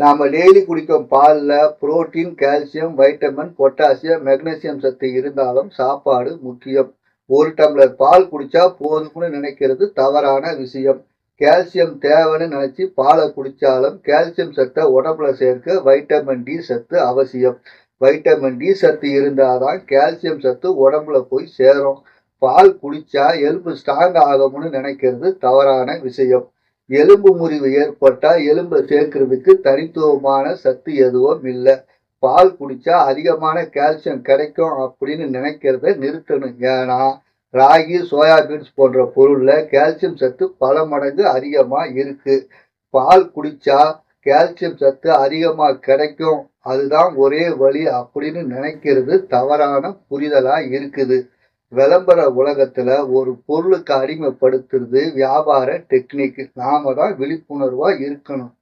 நாம டெய்லி குடிக்கும் பாலில் protein calcium vitamin potassium magnesium சத்து இருந்தாலும் சாப்பாடு முக்கியம். ஒரு டம்ளர் பால் குடிச்சா போதும்னு நினைக்கிறது தவறான விஷயம். கால்சியம் தேவைன்னு நினைச்சு பாலை குடிச்சாலும் கால்சியம் சத்தை உடம்புல சேர்க்க வைட்டமின் டி சத்து அவசியம். வைட்டமின் டி சத்து இருந்தாதான் கால்சியம் சத்து உடம்புல போய் சேரும். பால் குடிச்சா எலும்பு ஸ்ட்ராங் ஆகும்னு நினைக்கிறது தவறான விஷயம். எலும்பு முறிவு ஏற்பட்டா எலும்பை சேர்க்கறதுக்கு தனித்துவமான சத்து எதுவும் இல்லை. பால் குடிச்சா அதிகமான கால்சியம் கிடைக்கும் அப்படின்னு நினைக்கிறத நிறுத்தணும் ஏன்னா ராகி சோயாபீன்ஸ் போன்ற பொருள்ல கால்சியம் சத்து பல மடங்கு அதிகமா இருக்கு. பால் குடிச்சா கால்சியம் சத்து அதிகமா கிடைக்கும். அதுதான் ஒரே வழி அப்படின்னு நினைக்கிறது தவறான புரிதலா இருக்குது. விளம்பர உலகத்துல ஒரு பொருளுக்கு அடிமைப்படுத்துறது வியாபார டெக்னிக் நாம தான் விழிப்புணர்வா இருக்கணும்.